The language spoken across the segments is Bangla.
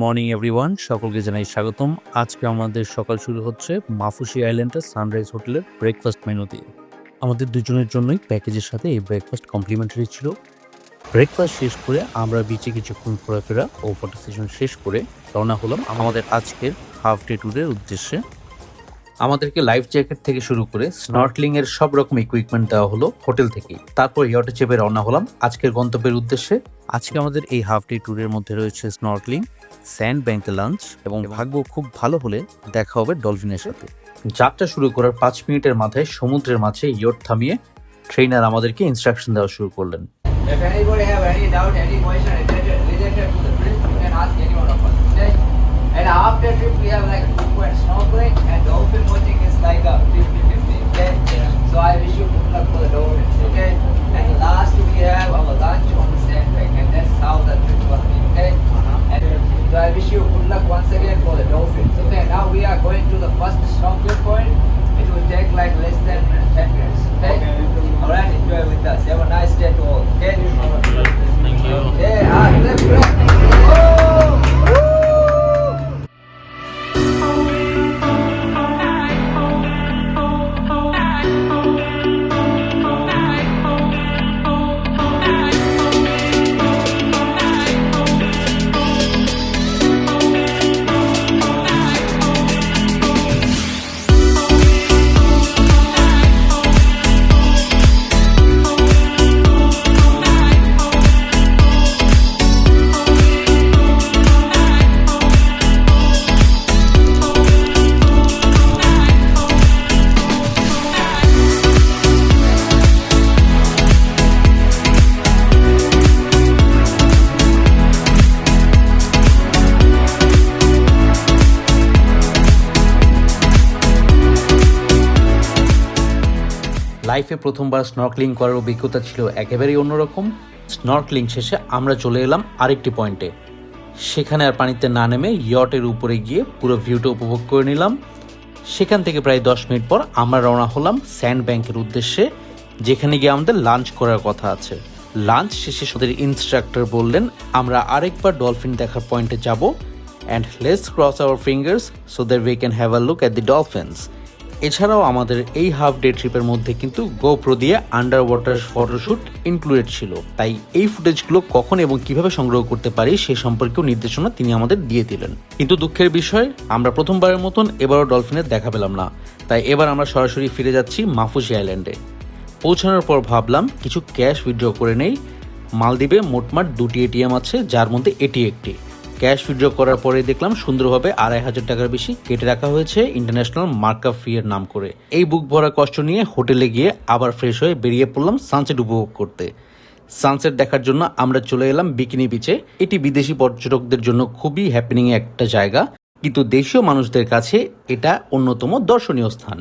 Morning, everyone. সকলকে জানাই স্বাগতম। আজকে আমাদের সকাল শুরু হচ্ছে মাফুসি আইল্যান্ডের সানরাইজ হোটেলের ব্রেকফাস্ট মেনু দিয়ে আমাদের দুজনের জন্যই প্যাকেজের সাথে এই ব্রেকফাস্ট কমপ্লিমেন্টারি ছিল। ব্রেকফাস্ট শেষ করে আমরা বিচে কিছুক্ষণ ঘোরাফেরা ও ফটো সেশন শেষ করে রওনা হলাম আমাদের আজকের হাফ ডে ট্যুরের উদ্দেশ্যে। আমাদেরকে লাইফ জ্যাকেট থেকে শুরু করে স্নর্কলিং এর সব রকম ইকুইপমেন্ট দেওয়া হলো হোটেল থেকেই। তারপর ইয়টে চেপে রওনা হলাম। আজকের গন্তব্যের উদ্দেশ্যে আজকে আমাদের এই হাফ ডে ট্যুরের মধ্যে রয়েছে স্নর্কলিং স্যান্ড ব্যাংকে লাঞ্চ এবং ভাগ্য খুব ভালো হলে দেখা হবে ডলফিনের সাথে। যাত্রা শুরু করার পাঁচ মিনিটের মাথায় সমুদ্রের মাঝে ইয়ট থামিয়ে ট্রেনার আমাদেরকে ইনস্ট্রাকশন দেওয়া শুরু করলেন। And last we have our lunch on the same sandbank, and that's how the trip will be. Okay? So I wish you good luck once again for the dolphins. Okay? Now we are going to the first snorkel point. It will take like less than লাইফে প্রথমবার স্নর্কলিং করার অভিজ্ঞতা ছিল একেবারেই অন্যরকম। স্নর্কলিং শেষে আমরা চলে এলাম আরেকটি পয়েন্টে সেখানে আর পানিতে না নেমে ইয়টের উপরে গিয়ে পুরো ভিউটা উপভোগ করে নিলাম। সেখান থেকে প্রায় দশ মিনিট পর আমরা রওনা হলাম স্যান্ড ব্যাংকের উদ্দেশ্যে, যেখানে গিয়ে আমাদের লাঞ্চ করার কথা আছে। লাঞ্চ শেষে ওদের ইনস্ট্রাক্টর বললেন, আমরা আরেকবার ডলফিন দেখার পয়েন্টে যাব and let's cross our fingers so that we can have a look at the dolphins এছাড়াও আমাদের এই হাফ ডে ট্রিপের মধ্যে কিন্তু গোপ্রো দিয়ে আন্ডার ওয়াটার ফটোশ্যুট ইনক্লুডেড ছিল। তাই এই ফুটেজগুলো কখন এবং কীভাবে সংগ্রহ করতে পারি সে সম্পর্কেও নির্দেশনা তিনি আমাদের দিয়ে দিলেন। কিন্তু দুঃখের বিষয়, আমরা প্রথমবারের মতন এবারও ডলফিনের দেখা পেলাম না। তাই এবার আমরা সরাসরি ফিরে যাচ্ছি মাফুসি আইল্যান্ডে পৌঁছানোর পর ভাবলাম, কিছু ক্যাশ উইথড্র করে নেই। মালদ্বীপে মোটমাট দুটি এটিএম আছে, যার মধ্যে এটি একটি। ক্যাশ উইথড্র করার পরে দেখলাম সুন্দরভাবে আড়াই হাজার টাকার বেশি কেটে রাখা হয়েছে ইন্টারন্যাশনাল মার্কআপ ফি এর নাম করে। এই বুক ভরা কষ্ট নিয়ে হোটেলে গিয়ে আবার ফ্রেশ হয়ে বেরিয়ে পড়লাম সানসেট উপভোগ করতে। সানসেট দেখার জন্য আমরা চলে এলাম বিকিনি বিচে। এটি বিদেশি পর্যটকদের জন্য খুবই হ্যাপেনিং একটা জায়গা। কিন্তু দেশীয় মানুষদের কাছে এটা অন্যতম দর্শনীয় স্থান।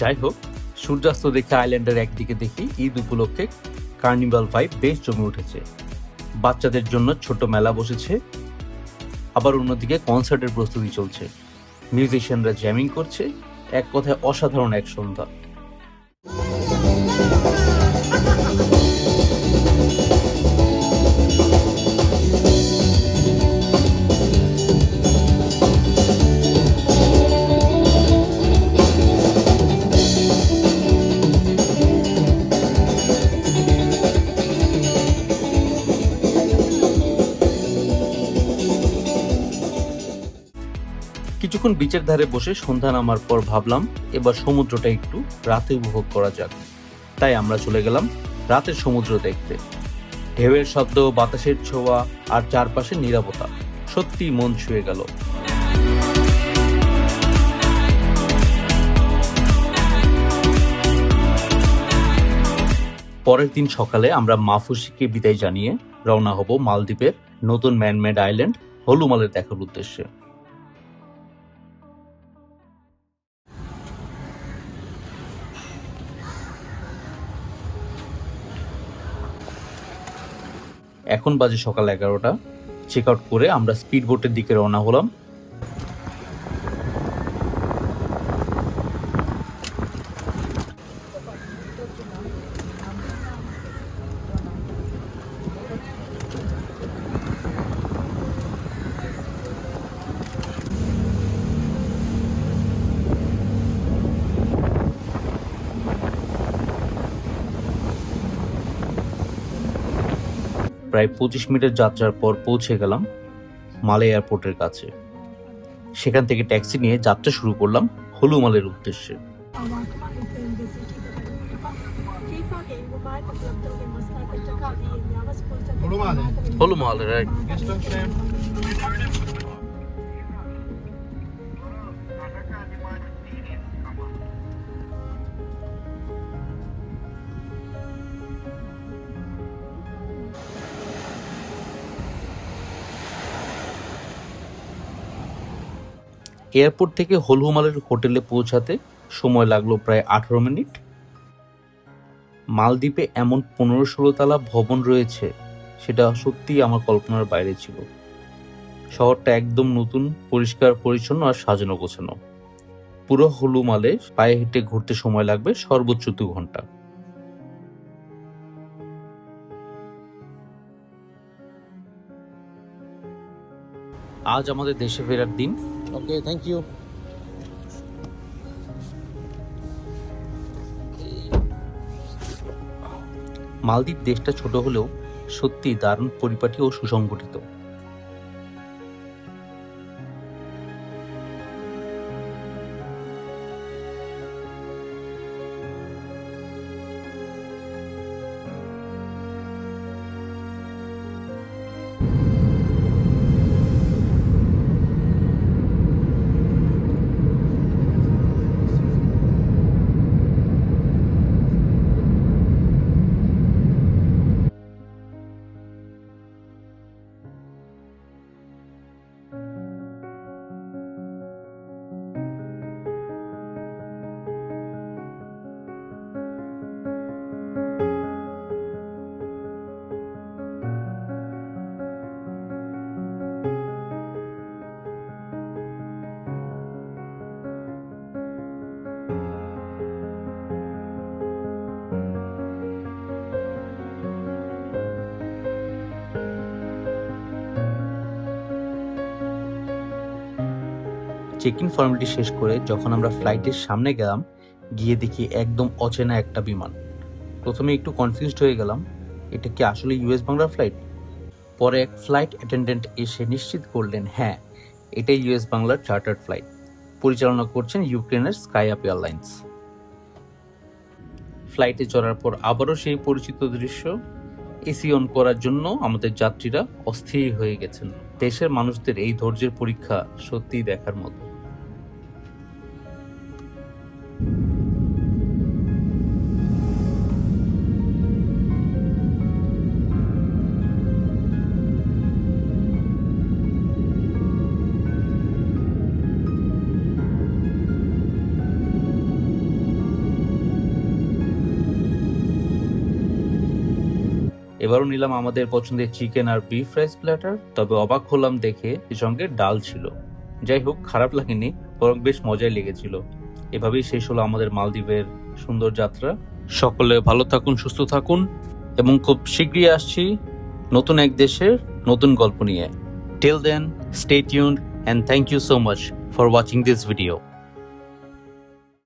যাই হোক সূর্যাস্ত দেখে আইল্যান্ডের একদিকে দেখি ঈদ উপলক্ষে কার্নিভাল ভাইব বেশ জমে উঠেছে। বাচ্চাদের জন্য ছোট মেলা বসেছে, আবার অন্যদিকে কনসার্টের প্রস্তুতি চলছে। মিউজিশিয়ানরা জ্যামিং করছে, এক কথায় অসাধারণ এক সন্ধ্যা। কিছুক্ষণ বিচের ধারে বসে সন্ধ্যা নামার পর ভাবলাম, এবার সমুদ্রটা একটু রাতে উপভোগ করা যাক। তাই আমরা চলে গেলাম রাতের সমুদ্র দেখতে। ঢেউয়ের শব্দ, বাতাসের ছোঁয়া আর চারপাশে নিরাপত্তা সত্যি মন ছুঁয়ে গেল। পরের দিন সকালে আমরা মাফুসিকে বিদায় জানিয়ে রওনা হব মালদ্বীপের নতুন ম্যানমেড আইল্যান্ড হলুমালের দেখার উদ্দেশ্যে। এখন বাজে সকাল এগারোটা। চেক আউট করে আমরা স্পিড বোটের দিকে রওনা হলাম। প্রায় পঁচিশ মিনিটের যাত্রার পর পৌঁছে গেলাম মালে এয়ারপোর্টের কাছে। সেখান থেকে ট্যাক্সি নিয়ে যাত্রা শুরু করলাম হলুমালের উদ্দেশ্যে। হলুমাল রাইট এয়ারপোর্ট থেকে হলহুমালের হোটেলে পৌঁছাতে সময় লাগল প্রায় আঠারো মিনিট। মালদ্বীপে এমন পনেরো ষোলো তালা ভবন রয়েছে, সেটা সত্যিই আমার কল্পনার বাইরে ছিল। শহরটা একদম নতুন, পরিষ্কার, পরিচ্ছন্ন আর সাজানো গোছানো। পুরো হলুমালে পায়ে হেঁটে ঘুরতে সময় লাগবে সর্বোচ্চ দু ঘণ্টা। আজ আমাদের দেশে ফেরার দিন। Okay, thank you. মালদ্বীপ দেশটা ছোট হলেও সত্যি দারুণ পরিপাটি ও সুসংগঠিত চেক ইন ফর্মালিটি শেষ করে যখন আমরা ফ্লাইটের সামনে গেলাম, গিয়ে দেখি একদম অচেনা একটা বিমান। প্রথমে একটু কনফিউজড হয়ে গেলাম, এটা কি আসলে ইউএস বাংলার ফ্লাইট পরে এক ফ্লাইট অ্যাটেন্ডেন্ট এসে নিশ্চিত করলেন হ্যাঁ এটাই ইউএস বাংলার চার্টার্ড ফ্লাইট পরিচালনা করছেন ইউক্রেনের স্কাই আপ এয়ারলাইন্স ফ্লাইটে চড়ার পর আবারও সেই পরিচিত দৃশ্য এসি অন করার জন্য আমাদের যাত্রীরা অস্থির হয়ে গেছেন। দেশের মানুষদের এই ধৈর্যের পরীক্ষা সত্যিই দেখার মতো। এবারও নিলাম আমাদের পছন্দের চিকেন আর বিফ রাইস প্ল্যাটার তবে অবাক হলাম দেখে সঙ্গে ডাল ছিল। যাই হোক, খারাপ লাগেনি, বরং বেশ মজাই লেগেছিল। এভাবেই শেষ হলো আমাদের মালদ্বীপের সুন্দর যাত্রা। সকলে ভালো থাকুন, সুস্থ থাকুন, এবং খুব শীঘ্রই আসছি নতুন এক দেশের নতুন গল্প নিয়ে। Till then stay tuned and thank you so much for watching this video